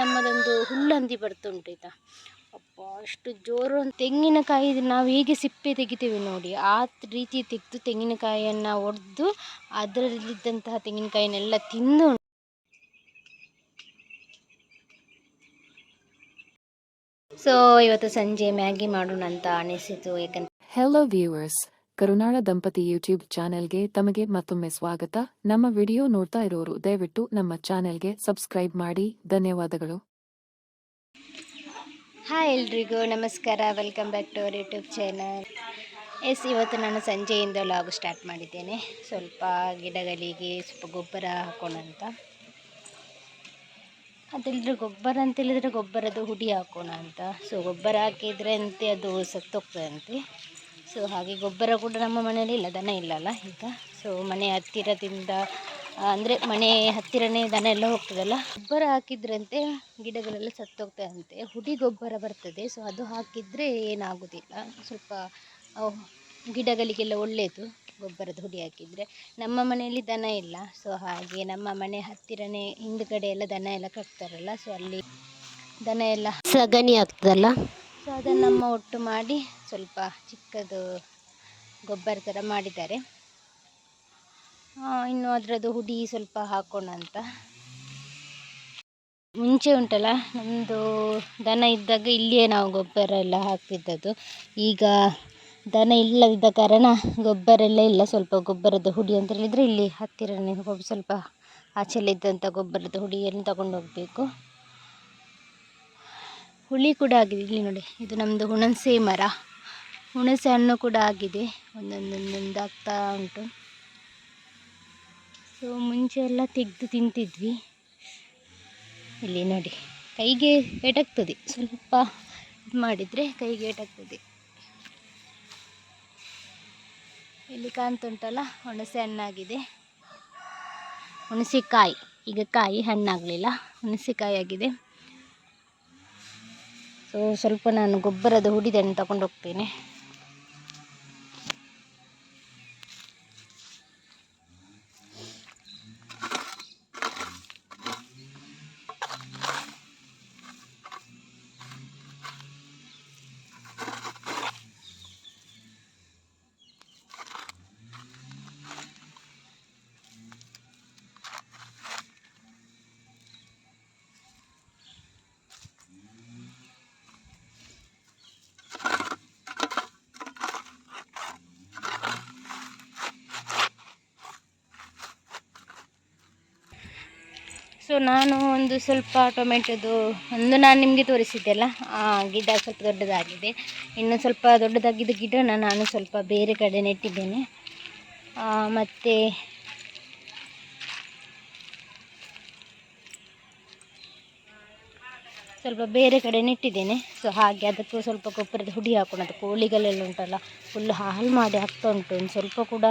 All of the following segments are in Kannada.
ನಮ್ಮದೊಂದು ಹುಲ್ಲಂದಿ ಬರ್ತುಂಟು ಆಯ್ತಾ ಅಪ್ಪ, ಅಷ್ಟು ಜೋರು ತೆಂಗಿನಕಾಯಿ ನಾವು ಹೇಗೆ ಸಿಪ್ಪೆ ತೆಗಿತೇವೆ ನೋಡಿ. ಆ ರೀತಿ ತೆಗೆದು ತೆಂಗಿನಕಾಯಿಯನ್ನು ಒಡೆದು ಅದರಲ್ಲಿದ್ದಂತಹ ತೆಂಗಿನಕಾಯಿನೆಲ್ಲ ತಿಂದು ಸೊ ಇವತ್ತು ಸಂಜೆ ಮ್ಯಾಗಿ ಮಾಡೋಣ ಅಂತ ಅನಿಸಿತು. ಯಾಕಂತ ಹೆಲೋ ವ್ಯೂವರ್ಸ್ ಕರುನಾಳ ದಂಪತಿ ಯೂಟ್ಯೂಬ್ ಚಾನೆಲ್ಗೆ ತಮಗೆ ಮತ್ತೊಮ್ಮೆ ಸ್ವಾಗತ. ನಮ್ಮ ವಿಡಿಯೋ ನೋಡ್ತಾ ಇರೋರು ದಯವಿಟ್ಟು ನಮ್ಮ ಚಾನೆಲ್ಗೆ ಸಬ್ಸ್ಕ್ರೈಬ್ ಮಾಡಿ. ಧನ್ಯವಾದಗಳು. ಹಾಯ್ ಎಲ್ರಿಗೂ ನಮಸ್ಕಾರ. Welcome back to our YouTube channel. Yes, ಇವತ್ತು ನಾನು ಸಂಜೆಯಿಂದ ಲಾಗ್ ಸ್ಟಾರ್ಟ್ ಮಾಡಿದ್ದೇನೆ. ಸ್ವಲ್ಪ ಗಿಡಗಳಿಗೆ ಸ್ವಲ್ಪ ಗೊಬ್ಬರ ಹಾಕೋಣ ಅಂತ. ಅದಿಲ್ಲದ್ರೆ ಗೊಬ್ಬರ ಅಂತ ಹೇಳಿದರೆ ಗೊಬ್ಬರದ ಹುಡಿ ಹಾಕೋಣ ಅಂತ. ಸೊ ಗೊಬ್ಬರ ಹಾಕಿದ್ರೆ ಅಂತೆ ಅದು ಸತ್ತೋಗ್ತದಂತೆ. ಸೊ ಹಾಗೆ ಗೊಬ್ಬರ ಕೂಡ ನಮ್ಮ ಮನೆಯಲ್ಲಿ ಇಲ್ಲ, ದನ ಇಲ್ಲಲ್ಲ ಈಗ. ಸೊ ಮನೆ ಹತ್ತಿರದಿಂದ, ಅಂದರೆ ಮನೆ ಹತ್ತಿರನೇ ದನ ಎಲ್ಲ ಹೋಗ್ತದಲ್ಲ. ಗೊಬ್ಬರ ಹಾಕಿದ್ರಂತೆ, ಗಿಡಗಳೆಲ್ಲ ಸತ್ತೋಗ್ತದಂತೆ. ಹುಡಿ ಗೊಬ್ಬರ ಬರ್ತದೆ ಸೊ ಅದು ಹಾಕಿದರೆ ಏನಾಗೋದಿಲ್ಲ. ಸ್ವಲ್ಪ ಗಿಡಗಳಿಗೆಲ್ಲ ಒಳ್ಳೆಯದು ಗೊಬ್ಬರದ ಹುಡಿ ಹಾಕಿದರೆ. ನಮ್ಮ ಮನೆಯಲ್ಲಿ ದನ ಇಲ್ಲ ಸೊ ಹಾಗೆ ನಮ್ಮ ಮನೆ ಹತ್ತಿರನೇ ಹಿಂದ್ಗಡೆ ಎಲ್ಲ ದನ ಎಲ್ಲ ಕಟ್ತಾರಲ್ಲ ಸೊ ಅಲ್ಲಿ ದನ ಎಲ್ಲ ಸಗಣಿ ಆಗ್ತದಲ್ಲ. ಸೊ ಅದನ್ನು ಒಟ್ಟು ಮಾಡಿ ಸ್ವಲ್ಪ ಚಿಕ್ಕದು ಗೊಬ್ಬರ ಥರ ಮಾಡಿದ್ದಾರೆ. ಇನ್ನು ಅದರದ್ದು ಹುಡಿ ಸ್ವಲ್ಪ ಹಾಕೋಣ ಅಂತ. ಮುಂಚೆ ಉಂಟಲ್ಲ ನಮ್ಮದು ದನ ಇದ್ದಾಗ ಇಲ್ಲಿಯೇ ನಾವು ಗೊಬ್ಬರ ಎಲ್ಲ ಹಾಕ್ತಿದ್ದದ್ದು. ಈಗ ದನ ಇಲ್ಲದಿದ್ದ ಕಾರಣ ಗೊಬ್ಬರ ಎಲ್ಲ ಇಲ್ಲ. ಸ್ವಲ್ಪ ಗೊಬ್ಬರದ ಹುಡಿ ಅಂತ ಹೇಳಿದರೆ ಇಲ್ಲಿ ಹತ್ತಿರನೇ ಸ್ವಲ್ಪ ಆಚೆಲಿದ್ದಂಥ ಗೊಬ್ಬರದ ಹುಡಿಯನ್ನು ತಗೊಂಡು ಹೋಗಬೇಕು. ಹುಳಿ ಕೂಡ ಆಗಿದೆ. ಇಲ್ಲಿ ನೋಡಿ, ಇದು ನಮ್ಮದು ಹುಣಸೆ ಮರ. ಹುಣಸೆ ಹಣ್ಣು ಕೂಡ ಆಗಿದೆ. ಒಂದೊಂದೊಂದೊಂದು ಆಗ್ತಾ ಉಂಟು. ಸೊ ಮುಂಚೆ ಎಲ್ಲ ತೆಗೆದು ತಿಂತಿದ್ವಿ. ಇಲ್ಲಿ ನೋಡಿ, ಕೈಗೆ ಏಟಾಗ್ತದೆ. ಸ್ವಲ್ಪ ಇದು ಮಾಡಿದರೆ ಕೈಗೆ ಏಟಾಗ್ತದೆ. ಇಲ್ಲಿ ಕಾಣ್ತುಂಟಲ್ಲ, ಹುಣಸೆ ಹಣ್ಣಾಗಿದೆ. ಹುಣಸೆಕಾಯಿ. ಈಗ ಕಾಯಿ ಹಣ್ಣಾಗಲಿಲ್ಲ. ಹುಣಸೆಕಾಯಿ ಆಗಿದೆ. ಸೊ ಸ್ವಲ್ಪ ನಾನು ಗೊಬ್ಬರದ ಹುಡಿದನ್ನು ತಗೊಂಡು ಸೊ ನಾನು ಒಂದು ಸ್ವಲ್ಪ ಟೊಮೆಟೊದು ಒಂದು ನಾನು ನಿಮಗೆ ತೋರಿಸಿದ್ದೆಲ್ಲ ಆ, ಗಿಡ ಸ್ವಲ್ಪ ದೊಡ್ಡದಾಗಿದೆ. ಇನ್ನು ಸ್ವಲ್ಪ ದೊಡ್ಡದಾಗಿದ್ದ ಗಿಡನ ನಾನು ಸ್ವಲ್ಪ ಬೇರೆ ಕಡೆ ನೆಟ್ಟಿದ್ದೇನೆ. ಮತ್ತು ಸ್ವಲ್ಪ ಬೇರೆ ಕಡೆ ನೆಟ್ಟಿದ್ದೇನೆ. ಸೊ ಹಾಗೆ ಅದಕ್ಕೂ ಸ್ವಲ್ಪ ಗೊಬ್ಬರದ ಹುಡಿ ಹಾಕೋಣ. ಅದು ಕೋಳಿಗಳೆಲ್ಲ ಉಂಟಲ್ಲ ಫುಲ್ ಹಾಲು ಮಾಡಿ ಹಾಕ್ತಾ ಉಂಟು. ಒಂದು ಸ್ವಲ್ಪ ಕೂಡ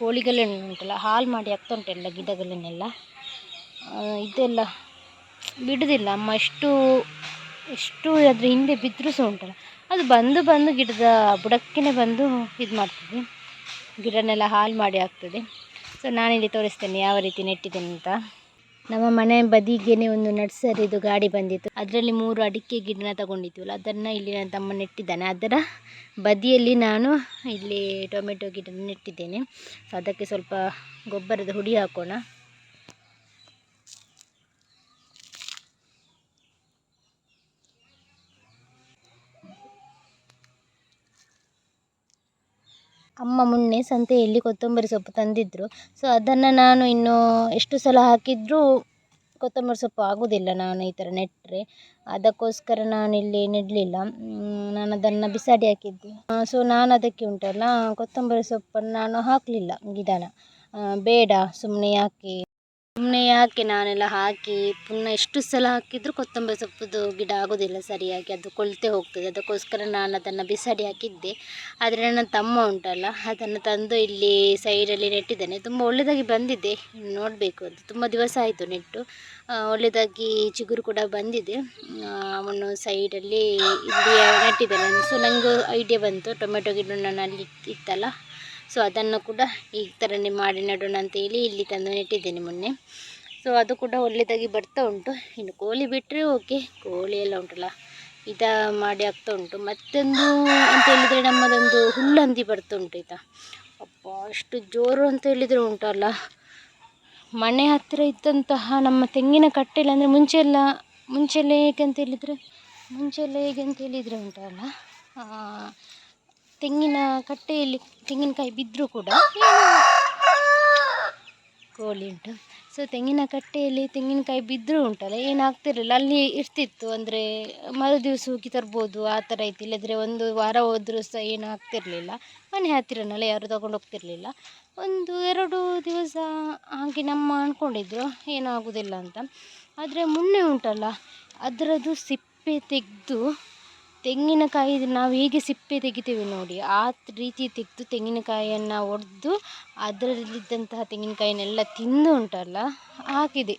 ಕೋಳಿಗಳೆಲ್ಲ ಉಂಟಲ್ಲ, ಹಾಲು ಮಾಡಿ ಹಾಕ್ತಾ ಉಂಟು ಎಲ್ಲ ಗಿಡಗಳನ್ನೆಲ್ಲ. ಇದೆಲ್ಲ ಬಿಡೋದಿಲ್ಲ. ಅಮ್ಮ, ಎಷ್ಟು ಎಷ್ಟು ಅದ್ರ ಹಿಂದೆ ಬಿದ್ದರೂ ಸಹ ಉಂಟಲ್ಲ. ಅದು ಬಂದು ಬಂದು ಗಿಡದ ಬುಡಕ್ಕೇ ಬಂದು ಇದು ಮಾಡ್ತದೆ. ಗಿಡನೆಲ್ಲ ಹಾಳು ಮಾಡಿ ಆಗ್ತದೆ ಸೊ ನಾನಿಲ್ಲಿ ತೋರಿಸ್ತೇನೆ ಯಾವ ರೀತಿ ನೆಟ್ಟಿದ್ದೇನೆ ಅಂತ. ನಮ್ಮ ಮನೆ ಬದಿಗೇನೆ ಒಂದು ನರ್ಸರಿದು ಗಾಡಿ ಬಂದಿತ್ತು. ಅದರಲ್ಲಿ ಮೂರು ಅಡಿಕೆ ಗಿಡನ ತಗೊಂಡಿದ್ವಲ್ಲ, ಅದನ್ನು ಇಲ್ಲಿ ನನ್ನ ತಮ್ಮ ನೆಟ್ಟಿದ್ದಾನೆ. ಅದರ ಬದಿಯಲ್ಲಿ ನಾನು ಇಲ್ಲಿ ಟೊಮೆಟೊ ಗಿಡ ನೆಟ್ಟಿದ್ದೇನೆ. ಸೊ ಅದಕ್ಕೆ ಸ್ವಲ್ಪ ಗೊಬ್ಬರದ ಹುಡಿ ಹಾಕೋಣ. ಅಮ್ಮ ಮೊನ್ನೆ ಸಂತೆಯಲ್ಲಿ ಕೊತ್ತಂಬರಿ ಸೊಪ್ಪು ತಂದಿದ್ದರು ಸೊ ಅದನ್ನು ನಾನು ಇನ್ನು ಎಷ್ಟು ಸಲ ಹಾಕಿದರೂ ಕೊತ್ತಂಬರಿ ಸೊಪ್ಪು ಆಗೋದಿಲ್ಲ ನಾನು ಈ ಥರ ನೆಟ್ಟರೆ ಅದಕ್ಕೋಸ್ಕರ ನಾನು ಇಲ್ಲಿ ನೆಡಲಿಲ್ಲ. ನಾನು ಅದನ್ನು ಬಿಸಾಡಿ ಹಾಕಿದ್ದೆ. ಸೊ ನಾನು ಅದಕ್ಕೆ ಉಂಟಲ್ಲ, ಕೊತ್ತಂಬರಿ ಸೊಪ್ಪನ್ನು ನಾನು ಹಾಕಲಿಲ್ಲ, ಗಿಡನ. ಬೇಡ ಸುಮ್ಮನೆ ಯಾಕೆ? ಸುಮ್ಮನೆ ಯಾಕೆ ನಾನೆಲ್ಲ ಹಾಕಿ ಪುನಃ ಎಷ್ಟು ಸಲ ಹಾಕಿದರೂ ಕೊತ್ತಂಬರಿ ಸೊಪ್ಪುದು ಗಿಡ ಆಗೋದಿಲ್ಲ ಸರಿಯಾಗಿ, ಅದು ಕೊಳ್ತೆ ಹೋಗ್ತದೆ. ಅದಕ್ಕೋಸ್ಕರ ನಾನು ಅದನ್ನು ಬಿಸಾಡಿ ಹಾಕಿದ್ದೆ. ಆದರೆ ನನ್ನ ತಮ್ಮ ಉಂಟಲ್ಲ, ಅದನ್ನು ತಂದು ಇಲ್ಲಿ ಸೈಡಲ್ಲಿ ನೆಟ್ಟಿದ್ದಾನೆ. ತುಂಬ ಒಳ್ಳೆಯದಾಗಿ ಬಂದಿದೆ. ನೋಡಬೇಕು, ಅದು ತುಂಬ ದಿವಸ ಆಯಿತು ನೆಟ್ಟು. ಒಳ್ಳೆಯದಾಗಿ ಚಿಗುರು ಕೂಡ ಬಂದಿದೆ. ಅವನು ಸೈಡಲ್ಲಿ, ಇಲ್ಲಿ ನೆಟ್ಟಿದ್ದಾನೆ. ಸೊ ನನಗೂ ಐಡಿಯಾ ಬಂತು, ಟೊಮೆಟೊ ಗಿಡ ನಾನು ಅಲ್ಲಿ ಇತ್ತಲ್ಲ? ಸೊ ಅದನ್ನು ಕೂಡ ಈ ಥರನೇ ಮಾಡಿ ನೆಡೋಣ ಅಂತ ಹೇಳಿ ಇಲ್ಲಿ ತಂದು ನೆಟ್ಟಿದ್ದೇನೆ ಮೊನ್ನೆ. ಸೊ ಅದು ಕೂಡ ಒಳ್ಳೆಯದಾಗಿ ಬರ್ತಾ ಉಂಟು. ಇನ್ನು ಕೋಳಿ ಬಿಟ್ಟರೆ ಓಕೆ. ಕೋಳಿ ಎಲ್ಲ ಉಂಟಲ್ಲ. ಇದ ಮಾಡಿ ಆಗ್ತಾ ಉಂಟು. ಮತ್ತೊಂದು ಅಂತ ಹೇಳಿದರೆ ನಮ್ಮದೊಂದು ಹುಲ್ಲಂದಿ ಬರ್ತಾ ಉಂಟು ಈತ ಅಪ್ಪ, ಅಷ್ಟು ಜೋರು ಅಂತ ಹೇಳಿದರೆ ಉಂಟಲ್ಲ. ಮನೆ ಹತ್ತಿರ ಇದ್ದಂತಹ ನಮ್ಮ ತೆಂಗಿನ ಕಟ್ಟೆಲ್ಲ ಅಂದರೆ ಮುಂಚೆ ಎಲ್ಲ, ಮುಂಚೆ ಹೇಗೆ ಅಂತ ಹೇಳಿದರೆ ಮುಂಚೆಲ್ಲ ಹೇಗೆ ಅಂತ ಹೇಳಿದರೆ ಉಂಟಲ್ಲ. ತೆಂಗಿನ ಕಟ್ಟೆಯಲ್ಲಿ ತೆಂಗಿನಕಾಯಿ ಬಿದ್ದರೂ ಕೂಡ ಕೋಳಿ ಉಂಟು. ಸೊ ತೆಂಗಿನ ಕಟ್ಟೆಯಲ್ಲಿ ತೆಂಗಿನಕಾಯಿ ಬಿದ್ದರೂ ಉಂಟಲ್ಲ ಏನಾಗ್ತಿರಲಿಲ್ಲ ಅಲ್ಲಿ ಇರ್ತಿತ್ತು, ಅಂದರೆ ಮರು ದಿವಸ ಹೋಗಿ ತರ್ಬೋದು, ಆ ಥರ ಇತ್ತು. ಇಲ್ಲದ್ರೆ ಒಂದು ವಾರ ಹೋದರೂ ಸಹ ಏನು ಆಗ್ತಿರಲಿಲ್ಲ ಮನೆ ಹತ್ತಿರನಲ್ಲ ಯಾರು ತಗೊಂಡು ಹೋಗ್ತಿರ್ಲಿಲ್ಲ. ಒಂದು ಎರಡು ದಿವಸ ಹಾಗೆ ನಮ್ಮ ಅಂದ್ಕೊಂಡಿದ್ರು ಏನೂ ಆಗೋದಿಲ್ಲ ಅಂತ. ಆದರೆ ಮೊನ್ನೆ ಉಂಟಲ್ಲ, ಅದರದ್ದು ಸಿಪ್ಪೆ ತೆಗೆದು ತೆಂಗಿನಕಾಯಿ ನಾವು ಹೇಗೆ ಸಿಪ್ಪೆ ತೆಗಿತೇವೆ ನೋಡಿ, ಆ ರೀತಿ ತೆಗೆದು ತೆಂಗಿನಕಾಯಿಯನ್ನು ಒಡೆದು ಅದರಲ್ಲಿದ್ದಂತಹ ತೆಂಗಿನಕಾಯಿನೆಲ್ಲ ತಿಂದು ಉಂಟಲ್ಲ, ಹಾಕಿದೆ.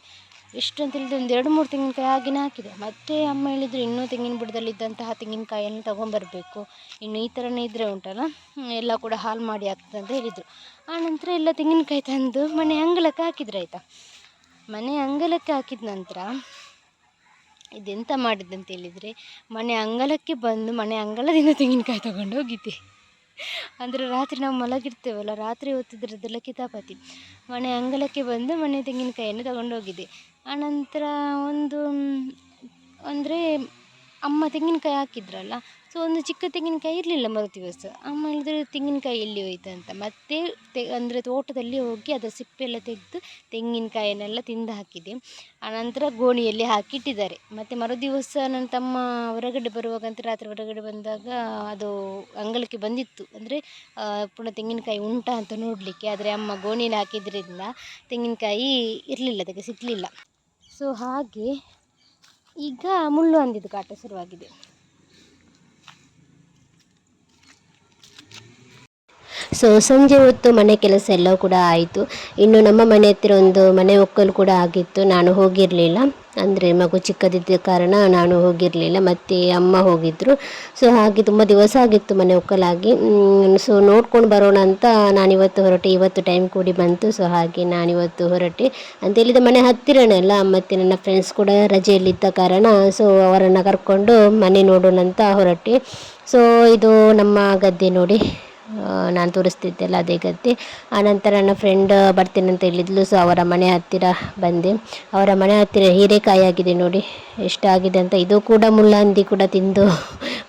ಎಷ್ಟು ಅಂತ ಹೇಳಿದ್ರೆ ಒಂದು ಎರಡು ಮೂರು ತೆಂಗಿನಕಾಯಿ ಹಾಗೆಯೇ ಹಾಕಿದೆ. ಮತ್ತೆ ಅಮ್ಮ ಹೇಳಿದರು ಇನ್ನೂ ತೆಂಗಿನ ಬುಡದಲ್ಲಿದ್ದಂತಹ ತೆಂಗಿನಕಾಯಿಯನ್ನು ತಗೊಂಬರಬೇಕು, ಇನ್ನು ಈ ಥರನೇ ಇದ್ದರೆ ಉಂಟಲ್ಲ ಎಲ್ಲ ಕೂಡ ಹಾಲು ಮಾಡಿ ಆಗ್ತದೆ ಅಂತ ಹೇಳಿದರು. ಆನಂತರ ಎಲ್ಲ ತೆಂಗಿನಕಾಯಿ ತಂದು ಮನೆ ಅಂಗಳಕ್ಕೆ ಹಾಕಿದ್ರು, ಆಯಿತಾ? ಮನೆ ಅಂಗಳಕ್ಕೆ ಹಾಕಿದ ನಂತರ ಇದೆಂತ ಮಾಡಿದ್ದಂತ ಹೇಳಿದರೆ, ಮನೆ ಅಂಗಳಕ್ಕೆ ಬಂದು ಮನೆ ಅಂಗಳದಿಂದ ತೆಂಗಿನಕಾಯಿ ತಗೊಂಡು ಹೋಗಿದ್ದೆ. ಅಂದರೆ ರಾತ್ರಿ ನಾವು ಮಲಗಿರ್ತೇವಲ್ಲ, ರಾತ್ರಿ ಹೊತ್ತಿದ್ರದ್ದೆಲ್ಲ ಕಿತಾಪತಿ. ಮನೆ ಅಂಗಳಕ್ಕೆ ಬಂದು ಮನೆ ತೆಂಗಿನಕಾಯಿಯನ್ನು ತಗೊಂಡು ಹೋಗಿದ್ದೆ. ಆನಂತರ ಒಂದು, ಅಂದರೆ ಅಮ್ಮ ತೆಂಗಿನಕಾಯಿ ಹಾಕಿದ್ರಲ್ಲ ಸೊ ಒಂದು ಚಿಕ್ಕ ತೆಂಗಿನಕಾಯಿ ಇರಲಿಲ್ಲ ಮರು ದಿವಸ ಅಮ್ಮ ಹೇಳಿದ್ರು ತೆಂಗಿನಕಾಯಿ ಎಲ್ಲಿ ಹೋಯ್ತು ಅಂತ. ಮತ್ತೆ ತೆ, ಅಂದರೆ ತೋಟದಲ್ಲಿ ಹೋಗಿ ಅದರ ಸಿಪ್ಪೆ ಎಲ್ಲ ತೆಗೆದು ತೆಂಗಿನಕಾಯನ್ನೆಲ್ಲ ತಿಂದು ಹಾಕಿದೆ. ಆನಂತರ ಗೋಣಿಯಲ್ಲಿ ಹಾಕಿಟ್ಟಿದ್ದಾರೆ. ಮತ್ತು ಮರು ದಿವಸ ನನ್ನ ತಮ್ಮ ಹೊರಗಡೆ ಬರುವಾಗಂತ ರಾತ್ರಿ ಹೊರಗಡೆ ಬಂದಾಗ ಅದು ಅಂಗಳಕ್ಕೆ ಬಂದಿತ್ತು. ಅಂದರೆ ಪುನಃ ತೆಂಗಿನಕಾಯಿ ಉಂಟಾ ಅಂತ ನೋಡಲಿಕ್ಕೆ. ಆದರೆ ಅಮ್ಮ ಗೋಣಿಯಲ್ಲಿ ಹಾಕಿದ್ರಿಂದ ತೆಂಗಿನಕಾಯಿ ಇರಲಿಲ್ಲ, ಅದಕ್ಕೆ ಸಿಗಲಿಲ್ಲ. ಸೊ ಹಾಗೆ ಈಗ ಮುಳ್ಳು ಅಂದಿದ್ದು ಕಾಟ ಶುರುವಾಗಿದೆ. ಸೊ ಸಂಜೆ ಹೊತ್ತು ಮನೆ ಕೆಲಸ ಎಲ್ಲ ಕೂಡ ಆಯಿತು. ಇನ್ನು ನಮ್ಮ ಮನೆ ಹತ್ತಿರ ಒಂದು ಮನೆ ಒಕ್ಕಲು ಕೂಡ ಆಗಿತ್ತು. ನಾನು ಹೋಗಿರಲಿಲ್ಲ. ಅಂದರೆ ಮಗು ಚಿಕ್ಕದಿದ್ದ ಕಾರಣ ನಾನು ಹೋಗಿರಲಿಲ್ಲ. ಮತ್ತು ಅಮ್ಮ ಹೋಗಿದ್ದರು ಸೊ ಹಾಗೆ ತುಂಬ ದಿವಸ ಆಗಿತ್ತು ಮನೆ ಒಕ್ಕಲಾಗಿ. ಸೊ ನೋಡ್ಕೊಂಡು ಬರೋಣ ಅಂತ ನಾನಿವತ್ತು ಹೊರಟೆ. ಇವತ್ತು ಟೈಮ್ ಕೂಡಿ ಬಂತು. ಸೊ ಹಾಗೆ ನಾನಿವತ್ತು ಹೊರಟೆ. ಅಂತ ಹೇಳಿದ ಮನೆ ಹತ್ತಿರನೇ ಅಲ್ಲ ಮತ್ತು ನನ್ನ ಫ್ರೆಂಡ್ಸ್ ಕೂಡ ರಜೆಯಲ್ಲಿದ್ದ ಕಾರಣ ಸೊ ಅವರನ್ನು ಕರ್ಕೊಂಡು ಮನೆ ನೋಡೋಣ ಅಂತ ಹೊರಟೆ. ಸೊ ಇದು ನಮ್ಮ ಗದ್ದೆ ನೋಡಿ. ನಾನು ತೋರಿಸ್ತಿದ್ದೆಲ್ಲ ಅದೇ ಗದ್ದೆ. ಆನಂತರ ನನ್ನ ಫ್ರೆಂಡ್ ಬರ್ತೀನಿ ಹೇಳಿದ್ಲು. ಸೊ ಅವರ ಮನೆ ಹತ್ತಿರ ಬಂದೆ. ಅವರ ಮನೆ ಹತ್ತಿರ ಹೀರೆಕಾಯಿ ಆಗಿದೆ ನೋಡಿ. ಎಷ್ಟಾಗಿದೆ ಅಂತ. ಇದು ಕೂಡ ಮುಳ್ಳಂದಿ ಕೂಡ ತಿಂದು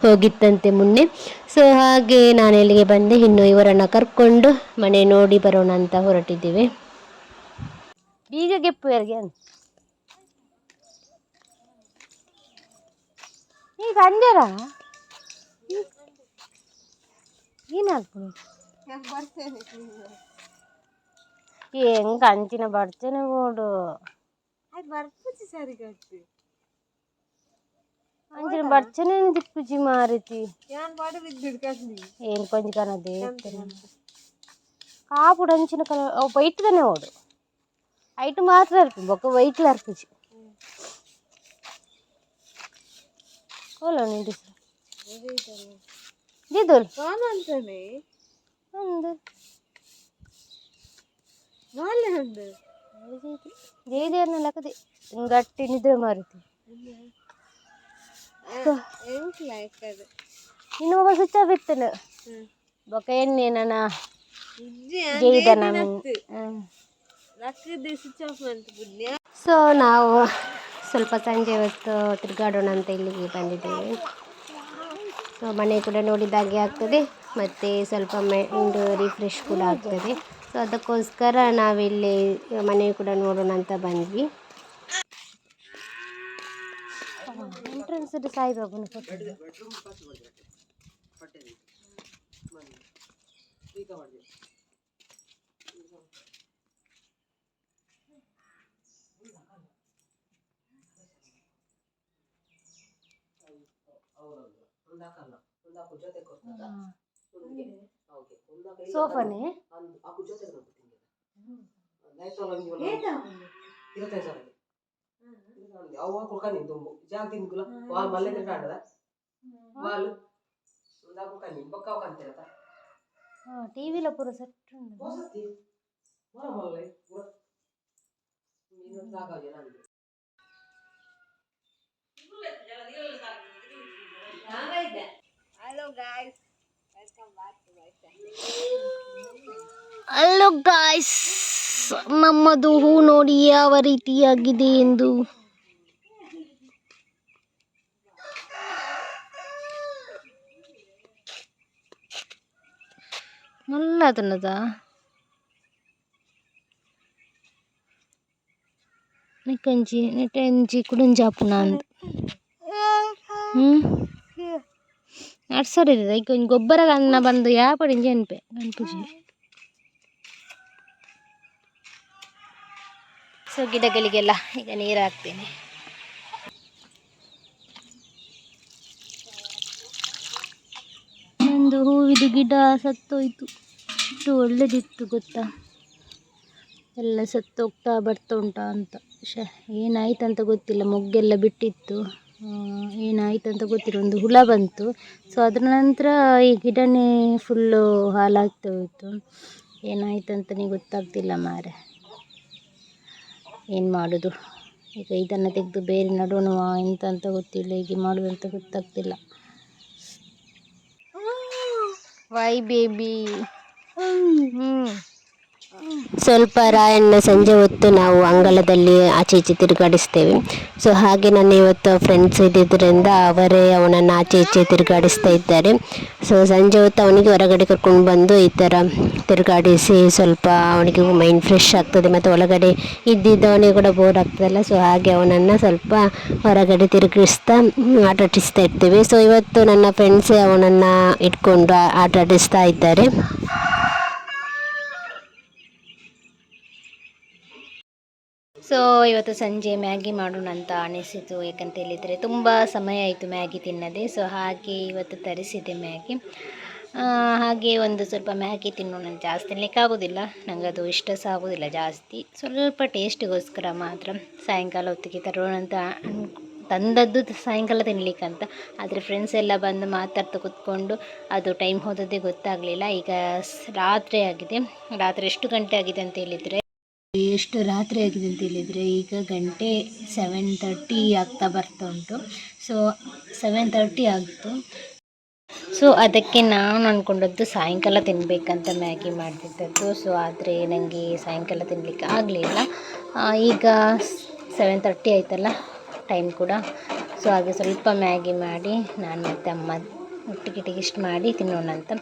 ಹೋಗಿತ್ತಂತೆ ಮೊನ್ನೆ. ಸೊ ಹಾಗೆ ನಾನು ಇಲ್ಲಿಗೆ ಬಂದೆ. ಇನ್ನು ಇವರನ್ನು ಕರ್ಕೊಂಡು ಮನೆ ನೋಡಿ ಬರೋಣ ಅಂತ ಹೊರಟಿದ್ದೇವೆ. ಬೀಗ ಗೆಪ್ಪು ಯಾರಿಗೆ ಈಗ ಅಂಜರ? ఏం కంచిన పడితేనే పోడు అంచిన పడితేనే తిప్పుచి మారుతి. ఏం కొంచెం కానీ కాపుడు అంచిన కల వైట్ తనే ఓడు హైట్ మాత్రం ఇరుపు ఒక వైట్లో ఇరుపుచి కోలో నిండి ನಿಂಡು ದಿದುಲ್ ಒಂದು. ಜೈದೇರ್ನ ಲೆಕ್ಕದೆ. ಗಟ್ಟಿ ನಿದ್ರೆ ಮಾರುತಿ. ಇನ್ನು ಒಬ್ಬ ಸ್ವಿಚ್ ಆಫ್ ಇತ್ತನು ಬೊಕ ಎಣ್ಣೆ ನನ್ನ ಜೈದನ ಸೊ ನಾವು ಸ್ವಲ್ಪ ಸಂಜೆ ಹೊತ್ತು ತಿರುಗಾಡೋಣ ಅಂತ ಇಲ್ಲಿಗೆ ಬಂದಿದ್ದೇವೆ. ಮನೆ ಕೂಡ ನೋಡಿದಾಗೆ ಆಗ್ತದೆ. ಮತ್ತು ಸ್ವಲ್ಪ ಮೈಂಡ್ ರಿಫ್ರೆಶ್ ಕೂಡ ಆಗ್ತದೆ. ಸೊ ಅದಕ್ಕೋಸ್ಕರ ನಾವಿಲ್ಲಿ ಮನೆ ಕೂಡ ನೋಡೋಣ ಅಂತ ಬಂದ್ವಿ. ಎಂಟ್ರೆನ್ಸ್ ಸಾಯಿಬಾಬನ ಫೋಟೋ ಸೋಫಾನೆ ಅವ ಕುಲ್ಕನಿ ತುಂಬು ಜಾಗ ತಿನ್ಕುಲ ವಾಲ್ ಮಲ್ಲೆ ತಿರ್ಗಾಡದ ವಾಲ್ ಉಂದಾ ಕುಲ್ಕನಿ ಬೊಕ್ಕ ಕಂತಿರತ ಟಿವಿಲ ಪೂರ ಸೆಟ್ ಉಂಡು ಹೋಸತಿ ಹೊರ ಮಲ್ಲೆ ಪೂರ ಇನ್ನೊಂದು ಸಾಕಾಗಿ ನಂದು ಹಲೋ ಗಾಯ್ಸ್ ನಮ್ಮದು ಹೂ ನೋಡಿ ಯಾವ ರೀತಿಯಾಗಿದೆ ಎಂದು ಮಲ್ಲ ತನ್ನದ ನಿಕ್ಕಂಜಿ ನೆಟ್ಟಂಜಿ ಕುಡಂಜಾಪುನ ಇದೆ ಈಗ ಒಂದ್ ಗೊಬ್ಬರ ಅನ್ನ ಬಂದು ಯಾಪಡಿಂಜಿ ಅನ್ಪೆ ಗಣಪೂಜೆ ಸೊ ಗಿಡಗಳಿಗೆಲ್ಲ ಈಗ ನೀರು ಹಾಕ್ತೀನಿ. ಒಂದು ಹೂವಿದು ಗಿಡ ಸತ್ತೋಯ್ತು. ಇಷ್ಟು ಒಳ್ಳೆದಿತ್ತು ಗೊತ್ತಾ? ಎಲ್ಲ ಸತ್ತೋಗ್ತಾ ಬರ್ತಾ ಉಂಟಾ ಅಂತ. ಶ ಏನಾಯ್ತಂತ ಗೊತ್ತಿಲ್ಲ. ಮೊಗ್ಗೆಲ್ಲ ಬಿಟ್ಟಿತ್ತು. ಆ, ಏನಾಯ್ತಂತ ಗೊತ್ತಿಲ್ಲ ಒಂದು ಹುಳ ಬಂತು. ಸೊ ಅದರ ನಂತರ ಈ ಗಿಡನೇ ಫುಲ್ಲು ಹಾಳಾಗ್ತಾ ಹೋಯಿತು. ಏನಾಯ್ತಂತನೇ ಗೊತ್ತಾಗ್ತಿಲ್ಲ ಮಾರೆ. ಏನು ಮಾಡೋದು? ಈಗ ಇದನ್ನು ತೆಗೆದು ಬೇರೆ ನಡೋಣ ಎಂತ ಅಂತ ಗೊತ್ತಿಲ್ಲ ಹೀಗೆ ಮಾಡೋದು ಅಂತ ಗೊತ್ತಾಗ್ತಿಲ್ಲ. ವೈ ಬೇಬಿ ಹ್ಞೂ ಸ್ವಲ್ಪ ರಾಯಣ್ಣ ಸಂಜೆ ಹೊತ್ತು ನಾವು ಅಂಗಳದಲ್ಲಿ ಆಚೆ ಈಚೆ ತಿರುಗಾಡಿಸ್ತೇವೆ. ಸೊ ಹಾಗೆ ನಾನು ಇವತ್ತು ಫ್ರೆಂಡ್ಸ್ ಇದ್ದಿದ್ದರಿಂದ ಅವರೇ ಅವನನ್ನು ಆಚೆ ಈಚೆ ತಿರುಗಾಡಿಸ್ತಾ ಇದ್ದಾರೆ. ಸೊ ಸಂಜೆ ಹೊತ್ತು ಅವನಿಗೆ ಹೊರಗಡೆ ಕರ್ಕೊಂಡು ಬಂದು ಈ ಥರ ತಿರುಗಾಡಿಸಿ ಸ್ವಲ್ಪ ಅವನಿಗೆ ಮೈಂಡ್ ಫ್ರೆಶ್ ಆಗ್ತದೆ. ಮತ್ತು ಒಳಗಡೆ ಇದ್ದಿದ್ದವನಿಗೆ ಕೂಡ ಬೋರ್ ಆಗ್ತದಲ್ಲ. ಸೊ ಹಾಗೆ ಅವನನ್ನು ಸ್ವಲ್ಪ ಹೊರಗಡೆ ತಿರುಗಿಸ್ತಾ ಆಟಾಡಿಸ್ತಾ ಇರ್ತೇವೆ. ಸೊ ಇವತ್ತು ನನ್ನ ಫ್ರೆಂಡ್ಸೇ ಅವನನ್ನು ಇಟ್ಕೊಂಡು ಆಟಾಡಿಸ್ತಾ ಇದ್ದಾರೆ. ಸೊ, ಇವತ್ತು ಸಂಜೆ ಮ್ಯಾಗಿ ಮಾಡೋಣ ಅಂತ ಅನಿಸಿತು. ಯಾಕಂತ ಹೇಳಿದರೆ ತುಂಬ ಸಮಯ ಆಯಿತು ಮ್ಯಾಗಿ ತಿನ್ನದೆ. ಸೊ, ಹಾಗೆ ಇವತ್ತು ತರಿಸಿದೆ ಮ್ಯಾಗಿ. ಹಾಗೆ ಒಂದು ಸ್ವಲ್ಪ ಮ್ಯಾಗಿ ತಿನ್ನೋಣ ಜಾಸ್ತಿ ತಿನ್ನಲಿಕ್ಕೆ ಆಗೋದಿಲ್ಲ. ನನಗೆ ಅದು ಇಷ್ಟ ಸಹ ಆಗೋದಿಲ್ಲ ಜಾಸ್ತಿ. ಸ್ವಲ್ಪ ಟೇಸ್ಟಿಗೋಸ್ಕರ ಮಾತ್ರ ಸಾಯಂಕಾಲ ಹೊತ್ತಿಗೆ ತರೋಣ ಅಂತ ತಂದದ್ದು ಸಾಯಂಕಾಲ ತಿನ್ನಲಿಕ್ಕಂತ ಆದರೆ ಫ್ರೆಂಡ್ಸ್ ಎಲ್ಲ ಬಂದು ಮಾತಾಡ್ತಾ ಕೂತ್ಕೊಂಡು ಅದು ಟೈಮ್ ಹೋದದ್ದೇ ಗೊತ್ತಾಗಲಿಲ್ಲ. ಈಗ ರಾತ್ರಿ ಆಗಿದೆ. ರಾತ್ರಿ ಎಷ್ಟು ಗಂಟೆ ಆಗಿದೆ ಅಂತ ಹೇಳಿದರೆ ಎಷ್ಟು ರಾತ್ರಿ ಆಗಿದೆ ಅಂತ ಹೇಳಿದರೆ ಈಗ ಗಂಟೆ ಸೆವೆನ್ ತರ್ಟಿ ಆಗ್ತಾ ಬರ್ತಾ ಉಂಟು. ಸೊ ಸೆವೆನ್ ತರ್ಟಿ ಆಗ್ತು ಸೊ ಅದಕ್ಕೆ ನಾನು ಅಂದ್ಕೊಂಡದ್ದು ಸಾಯಂಕಾಲ ತಿನ್ನಬೇಕಂತ ಮ್ಯಾಗಿ ಮಾಡ್ತಿದ್ದದ್ದು. ಸೊ ಆದರೆ ನನಗೆ ಸಾಯಂಕಾಲ ತಿನ್ನಲಿಕ್ಕೆ ಆಗಲಿಲ್ಲ. ಈಗ ಸೆವೆನ್ ತರ್ಟಿ ಆಯ್ತಲ್ಲ ಟೈಮ್ ಕೂಡ. ಸೊ ಹಾಗೆ ಸ್ವಲ್ಪ ಮ್ಯಾಗಿ ಮಾಡಿ, ನಾನು ಮತ್ತು ಅಮ್ಮ ಒಟ್ಟಿಗೆ ಟೇಸ್ಟ್ ಮಾಡಿ ತಿನ್ನೋಣ ಅಂತ.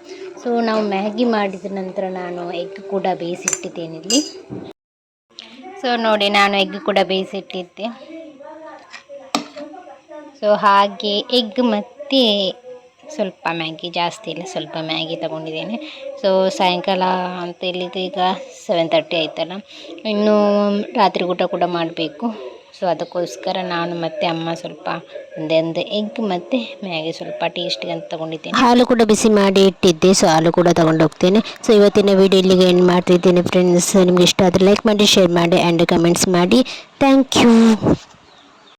ಸೊ ನಾವು ಮ್ಯಾಗಿ ಮಾಡಿದ ನಂತರ ನಾನು ಎಗ್ ಕೂಡ ಬೇಯಿಸಿಟ್ಟಿದ್ದೇನೆ ಇಲ್ಲಿ. ಸೊ ನೋಡಿ ನಾನು ಎಗ್ ಕೂಡ ಬೇಯಿಸಿಟ್ಟಿದ್ದೆ. ಸೊ ಹಾಗೆ ಎಗ್ ಮತ್ತು ಸ್ವಲ್ಪ ಮ್ಯಾಗಿ, ಜಾಸ್ತಿ ಇಲ್ಲ, ಸ್ವಲ್ಪ ಮ್ಯಾಗಿ ತಗೊಂಡಿದ್ದೇನೆ. ಸೊ ಸಾಯಂಕಾಲ ಅಂತ ಹೇಳಿದ್ರೆ ಈಗ ಸೆವೆನ್ ತರ್ಟಿ ಆಯ್ತಲ್ಲ, ಇನ್ನೂ ರಾತ್ರಿ ಊಟ ಕೂಡ ಮಾಡಬೇಕು. ಸೊ ಅದಕ್ಕೋಸ್ಕರ ನಾನು ಮತ್ತು ಅಮ್ಮ ಸ್ವಲ್ಪ ಒಂದೇ ಎಗ್ ಮತ್ತು ಮ್ಯಾಗಿ ಸ್ವಲ್ಪ ಟೇಸ್ಟಿಗೆ ಅಂತ ತಗೊಂಡಿದ್ದೀನಿ. ಹಾಲು ಕೂಡ ಬಿಸಿ ಮಾಡಿ ಇಟ್ಟಿದ್ದೆ ಸೊ ಹಾಲು ಕೂಡ ತಗೊಂಡು ಹೋಗ್ತೇನೆ. ಸೊ ಇವತ್ತಿನ ವಿಡಿಯೋ ಇಲ್ಲಿಗೆ ಏನು ಮಾಡ್ತಿದ್ದೀನಿ ಫ್ರೆಂಡ್ಸ್ ನಿಮ್ಗೆ ಇಷ್ಟ ಆದರೆ ಲೈಕ್ ಮಾಡಿ ಶೇರ್ ಮಾಡಿ ಆ್ಯಂಡ್ ಕಮೆಂಟ್ಸ್ ಮಾಡಿ. Thank you